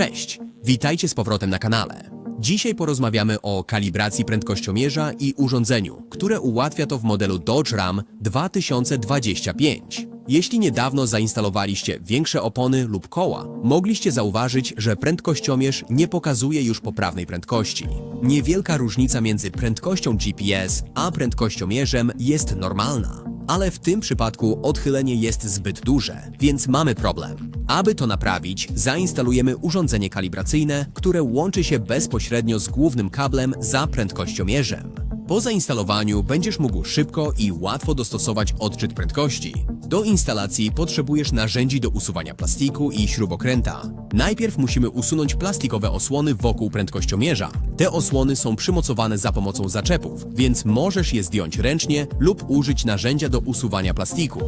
Cześć, witajcie z powrotem na kanale. Dzisiaj porozmawiamy o kalibracji prędkościomierza i urządzeniu, które ułatwia to w modelu Dodge Ram 2025. Jeśli niedawno zainstalowaliście większe opony lub koła, mogliście zauważyć, że prędkościomierz nie pokazuje już poprawnej prędkości. Niewielka różnica między prędkością GPS a prędkościomierzem jest normalna. Ale w tym przypadku odchylenie jest zbyt duże, więc mamy problem. Aby to naprawić, zainstalujemy urządzenie kalibracyjne, które łączy się bezpośrednio z głównym kablem za prędkościomierzem. Po zainstalowaniu będziesz mógł szybko i łatwo dostosować odczyt prędkości. Do instalacji potrzebujesz narzędzi do usuwania plastiku i śrubokręta. Najpierw musimy usunąć plastikowe osłony wokół prędkościomierza. Te osłony są przymocowane za pomocą zaczepów, więc możesz je zdjąć ręcznie lub użyć narzędzia do usuwania plastiku.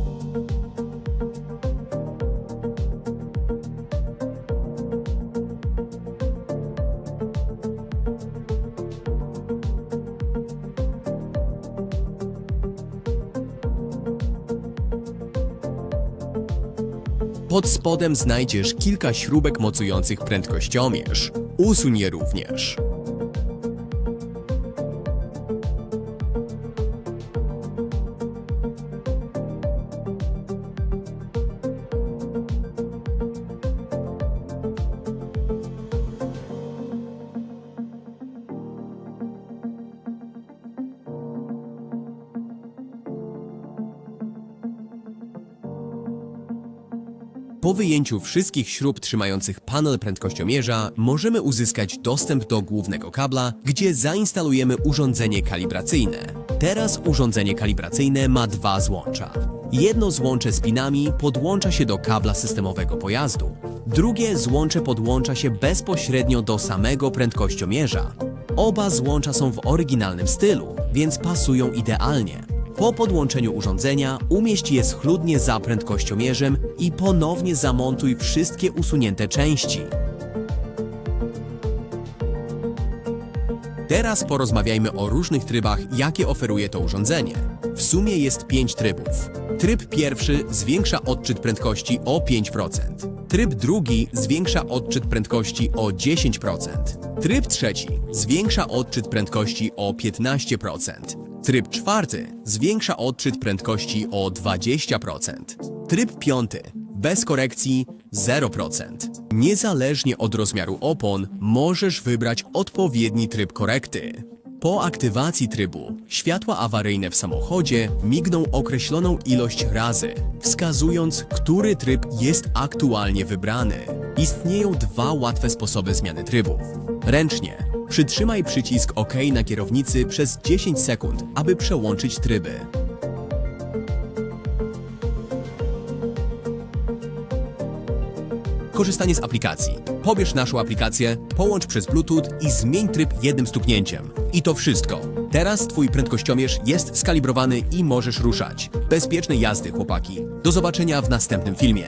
Pod spodem znajdziesz kilka śrubek mocujących prędkościomierz. Usuń je również. Po wyjęciu wszystkich śrub trzymających panel prędkościomierza możemy uzyskać dostęp do głównego kabla, gdzie zainstalujemy urządzenie kalibracyjne. Teraz urządzenie kalibracyjne ma dwa złącza. Jedno złącze z pinami podłącza się do kabla systemowego pojazdu. Drugie złącze podłącza się bezpośrednio do samego prędkościomierza. Oba złącza są w oryginalnym stylu, więc pasują idealnie. Po podłączeniu urządzenia umieść je schludnie za prędkościomierzem i ponownie zamontuj wszystkie usunięte części. Teraz porozmawiajmy o różnych trybach, jakie oferuje to urządzenie. W sumie jest 5 trybów. Tryb pierwszy zwiększa odczyt prędkości o 5%. Tryb drugi zwiększa odczyt prędkości o 10%. Tryb trzeci zwiększa odczyt prędkości o 15%. Tryb czwarty zwiększa odczyt prędkości o 20%. Tryb piąty bez korekcji 0%. Niezależnie od rozmiaru opon możesz wybrać odpowiedni tryb korekty. Po aktywacji trybu światła awaryjne w samochodzie migną określoną ilość razy, wskazując, który tryb jest aktualnie wybrany. Istnieją dwa łatwe sposoby zmiany trybów. Ręcznie przytrzymaj przycisk OK na kierownicy przez 10 sekund, aby przełączyć tryby. Korzystanie z aplikacji. Pobierz naszą aplikację, połącz przez Bluetooth i zmień tryb jednym stuknięciem. I to wszystko. Teraz twój prędkościomierz jest skalibrowany i możesz ruszać. Bezpiecznej jazdy, chłopaki. Do zobaczenia w następnym filmie.